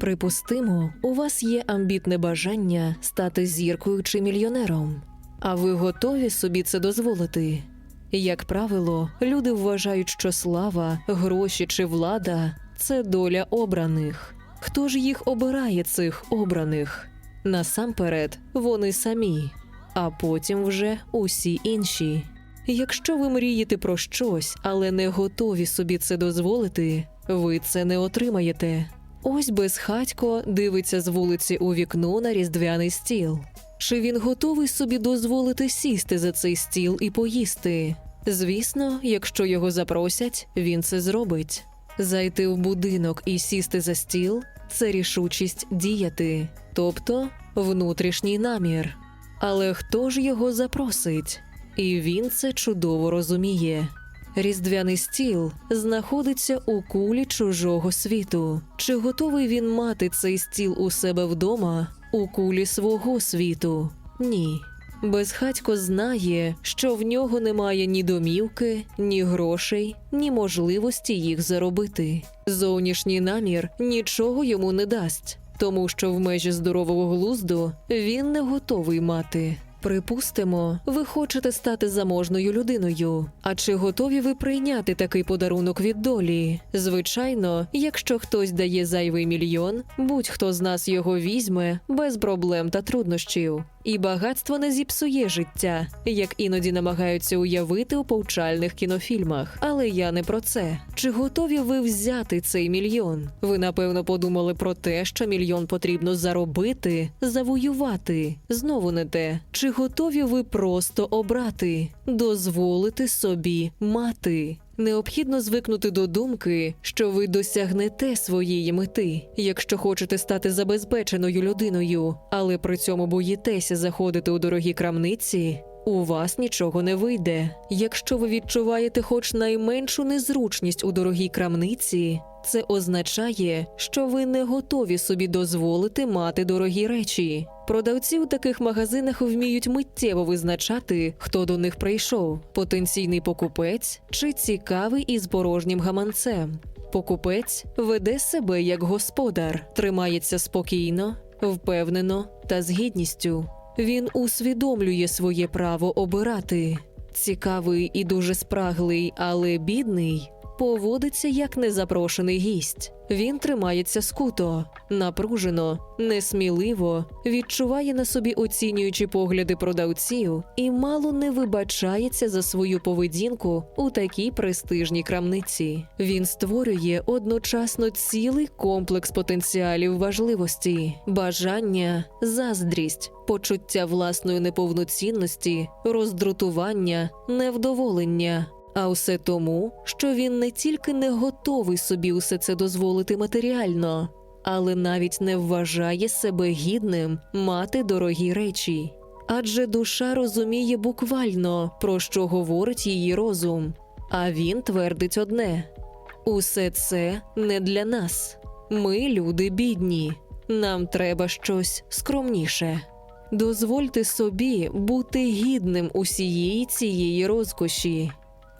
Припустимо, у вас є амбітне бажання стати зіркою чи мільйонером, а ви готові собі це дозволити. Як правило, люди вважають, що слава, гроші чи влада це доля обраних. Хто ж їх обирає, цих обраних? Насамперед, вони самі, а потім вже усі інші. Якщо ви мрієте про щось, але не готові собі це дозволити, ви це не отримаєте. Ось безхатько дивиться з вулиці у вікно на різдвяний стіл. Чи він готовий собі дозволити сісти за цей стіл і поїсти? Звісно, якщо його запросять, він це зробить. Зайти в будинок і сісти за стіл це рішучість діяти, тобто внутрішній намір. Але хто ж його запросить? І він це чудово розуміє. Різдвяний стіл знаходиться у кулі чужого світу. Чи готовий він мати цей стіл у себе вдома у кулі свого світу? Ні. Безхатько знає, що в нього немає ні домівки, ні грошей, ні можливості їх заробити. Зовнішній намір нічого йому не дасть, тому що в межі здорового глузду він не готовий мати. Припустимо, ви хочете стати заможною людиною. А чи готові ви прийняти такий подарунок від долі? Звичайно, якщо хтось дає зайвий мільйон, будь-хто з нас його візьме без проблем та труднощів. І багатство не зіпсує життя, як іноді намагаються уявити у повчальних кінофільмах. Але я не про це. Чи готові ви взяти цей мільйон? Ви напевно подумали про те, що мільйон потрібно заробити, завоювати. Знову не те. Чи готові ви просто обрати, дозволити собі мати? Необхідно звикнути до думки, що ви досягнете своєї мети, якщо хочете стати забезпеченою людиною, але при цьому боїтеся заходити у дорогі крамниці. У вас нічого не вийде. Якщо ви відчуваєте хоч найменшу незручність у дорогій крамниці, це означає, що ви не готові собі дозволити мати дорогі речі. Продавці у таких магазинах вміють миттєво визначати, хто до них прийшов: потенційний покупець чи цікавий із порожнім гаманцем. Покупець веде себе як господар, тримається спокійно, впевнено та з гідністю. Він усвідомлює своє право обирати. Цікавий і дуже спраглий, але бідний. Поводиться як незапрошений гість. Він тримається скуто, напружено, несміливо, відчуває на собі оцінюючі погляди продавців і мало не вибачається за свою поведінку у такій престижній крамниці. Він створює одночасно цілий комплекс потенціалів важливості, бажання, заздрість, почуття власної неповноцінності, роздратування, невдоволення. А все тому, що він не тільки не готовий собі усе це дозволити матеріально, але навіть не вважає себе гідним мати дорогі речі. Адже душа розуміє буквально, про що говорить її розум, а він твердить одне: усе це не для нас. Ми люди бідні, нам треба щось скромніше. Дозвольте собі бути гідним усієї цієї розкоші.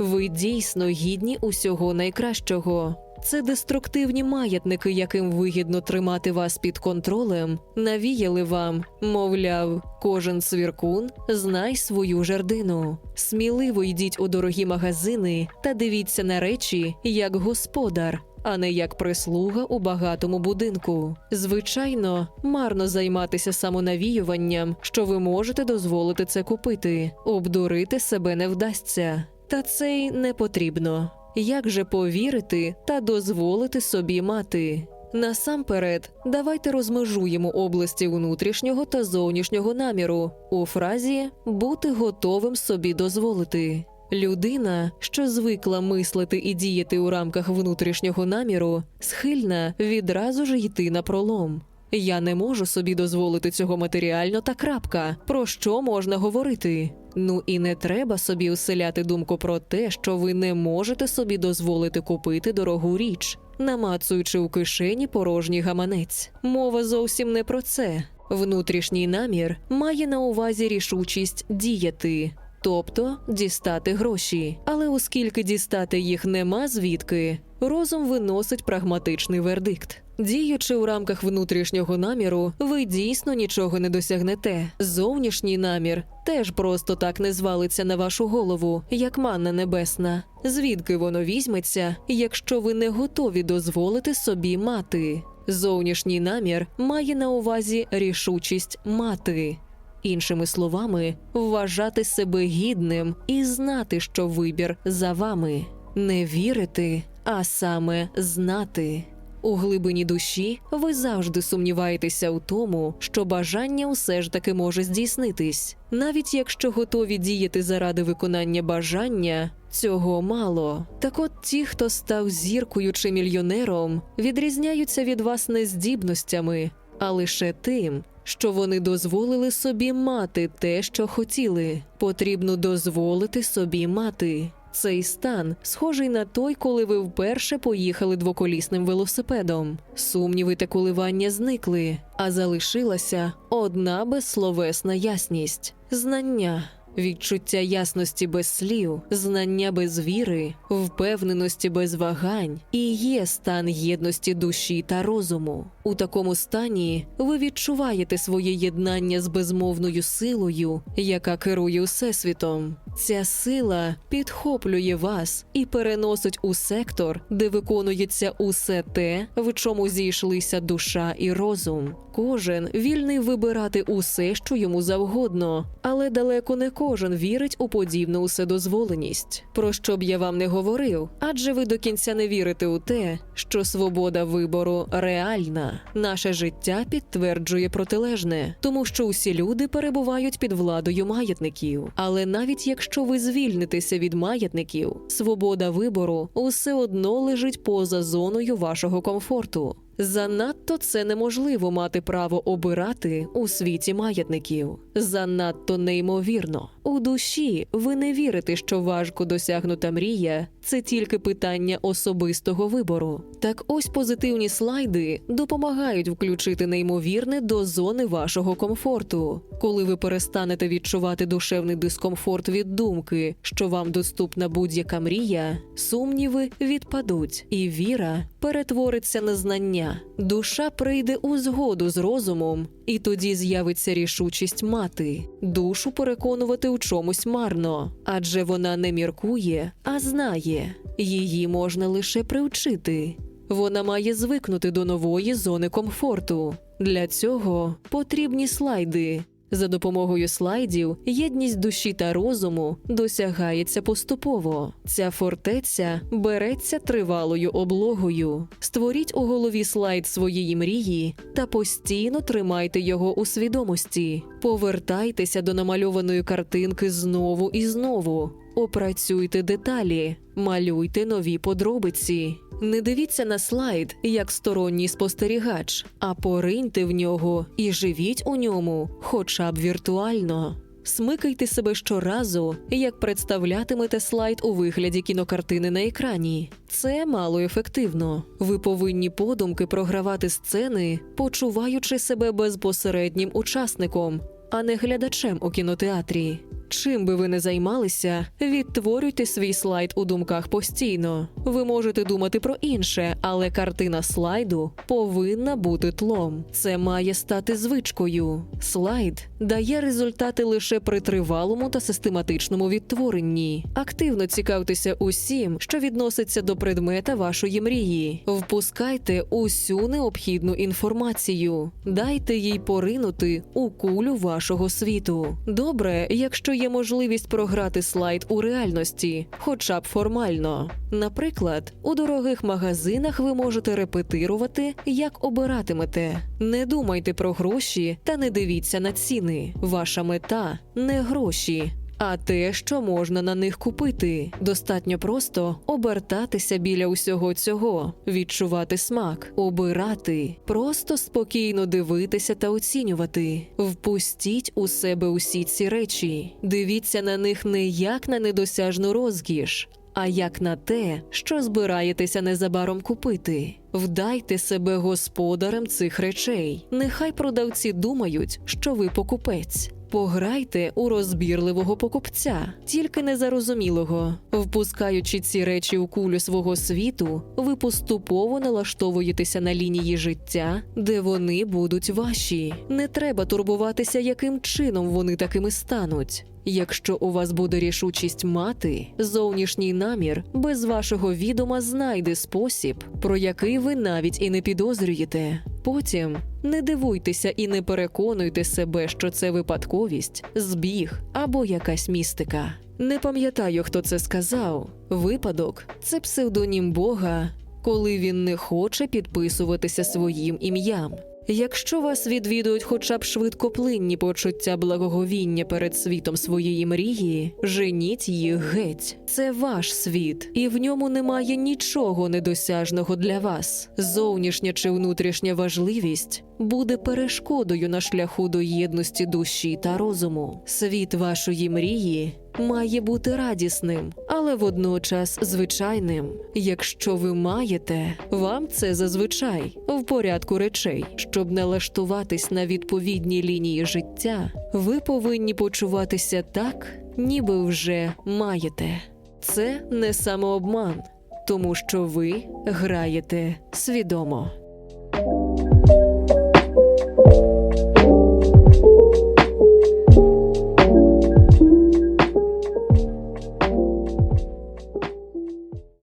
Ви дійсно гідні усього найкращого. Це деструктивні маятники, яким вигідно тримати вас під контролем, навіяли вам, мовляв, кожен свіркун знай свою жердину. Сміливо йдіть у дорогі магазини та дивіться на речі як господар. А не як прислуга у багатому будинку. Звичайно, марно займатися самонавіюванням, що ви можете дозволити це купити. Обдурити себе не вдасться. Та це й не потрібно. Як же повірити та дозволити собі мати? Насамперед, давайте розмежуємо області внутрішнього та зовнішнього наміру у фразі бути готовим собі дозволити. Людина, що звикла мислити і діяти у рамках внутрішнього наміру, схильна відразу ж йти на пролом. Я не можу собі дозволити цього матеріально та крапка. Про що можна говорити? Ну і не треба собі уселяти думку про те, що ви не можете собі дозволити купити дорогу річ, намацуючи у кишені порожній гаманець. Мова зовсім не про це. Внутрішній намір має на увазі рішучість діяти. Тобто дістати гроші, але оскільки дістати їх нема звідки, розум виносить прагматичний вердикт. Діючи у рамках внутрішнього наміру, ви дійсно нічого не досягнете. Зовнішній намір теж просто так не звалиться на вашу голову, як манна небесна. Звідки воно візьметься, якщо ви не готові дозволити собі мати? Зовнішній намір має на увазі рішучість мати. Іншими словами, вважати себе гідним і знати, що вибір за вами. Не вірити, а саме знати. У глибині душі ви завжди сумніваєтеся у тому, що бажання усе ж таки може здійснитись, навіть якщо готові діяти заради виконання бажання. Цього мало. Так от ті, хто став зіркою чи мільйонером, відрізняються від вас не здібностями, а лише тим, що вони дозволили собі мати те, що хотіли. Потрібно дозволити собі мати. Цей стан схожий на той, коли ви вперше поїхали двоколісним велосипедом. Сумніви та коливання зникли, а залишилася одна безсловесна ясність знання. Відчуття ясності без слів, знання без віри, впевненості без вагань і є стан єдності душі та розуму. У такому стані ви відчуваєте своє єднання з безмовною силою, яка керує всесвітом. Ця сила підхоплює вас і переносить у сектор, де виконується усе те, в чому зійшлися душа і розум. Кожен вільний вибирати усе, що йому завгодно, але далеко не кожен вірить у подібну уседозволеність. Про що б я вам не говорив, адже ви до кінця не вірите у те, що свобода вибору реальна. Наше життя підтверджує протилежне, тому що усі люди перебувають під владою маятників. Але навіть якщо ви звільнитеся від маятників, свобода вибору все одно лежить поза зоною вашого комфорту. Занадто це неможливо мати право обирати у світі маятників. Занадто неймовірно. У душі ви не вірите, що важко досягнута мрія це тільки питання особистого вибору. Так ось позитивні слайди допомагають включити неймовірне до зони вашого комфорту. Коли ви перестанете відчувати душевний дискомфорт від думки, що вам доступна будь-яка мрія, сумніви відпадуть, і віра перетвориться на знання. Душа прийде у згоду з розумом, і тоді з'явиться рішучість мати. Душу переконувати у чомусь марно, адже вона не міркує, а знає. Її можна лише привчити. Вона має звикнути до нової зони комфорту. Для цього потрібні слайди. За допомогою слайдів єдність душі та розуму досягається поступово. Ця фортеця береться тривалою облогою. Створіть у голові слайд своєї мрії та постійно тримайте його у свідомості. Повертайтеся до намальованої картинки знову і знову. Опрацюйте деталі, малюйте нові подробиці. Не дивіться на слайд як сторонній спостерігач, а пориньте в нього і живіть у ньому, хоча б віртуально. Смикайте себе щоразу, як представлятимете слайд у вигляді кінокартини на екрані. Це мало ефективно. Ви повинні подумки програвати сцени, почуваючи себе безпосереднім учасником, а не глядачем у кінотеатрі. Чим би ви не займалися, відтворюйте свій слайд у думках постійно. Ви можете думати про інше, але картина слайду повинна бути тлом. Це має стати звичкою. Слайд дає результати лише при тривалому та систематичному відтворенні. Активно цікавтеся усім, що відноситься до предмета вашої мрії. Впускайте усю необхідну інформацію, дайте їй поринути у кулю вашого світу. Добре, якщо є можливість програти слайд у реальності, хоча б формально. Наприклад, у дорогих магазинах ви можете репетирувати, як обиратимете. Не думайте про гроші та не дивіться на ціни. Ваша мета не гроші. А те, що можна на них купити, достатньо просто обертатися біля усього цього, відчувати смак, обирати, просто спокійно дивитися та оцінювати. Впустіть у себе усі ці речі, дивіться на них не як на недосяжну розкіш, а як на те, що збираєтеся незабаром купити. Вдайте себе господарем цих речей. Нехай продавці думають, що ви покупець. Пограйте у розбірливого покупця, тільки незарозумілого. Впускаючи ці речі у кулю свого світу, ви поступово налаштовуєтеся на лінії життя, де вони будуть ваші. Не треба турбуватися, яким чином вони такими стануть. Якщо у вас буде рішучість мати, зовнішній намір без вашого відома знайде спосіб, про який ви навіть і не підозрюєте. Потім не дивуйтеся і не переконуйте себе, що це випадковість, збіг або якась містика. Не пам'ятаю, хто це сказав. Випадок це псевдонім Бога, коли він не хоче підписуватися своїм ім'ям. Якщо вас відвідують хоча б швидкоплинні почуття благоговіння перед світом своєї мрії, женіть їх геть. Це ваш світ, і в ньому немає нічого недосяжного для вас. Зовнішня чи внутрішня важливість буде перешкодою на шляху до єдності душі та розуму. Світ вашої мрії має бути радісним, але водночас звичайним. Якщо ви маєте, вам це зазвичай в порядку речей. Щоб налаштуватись на відповідні лінії життя, ви повинні почуватися так, ніби вже маєте. Це не самообман, тому що ви граєте свідомо.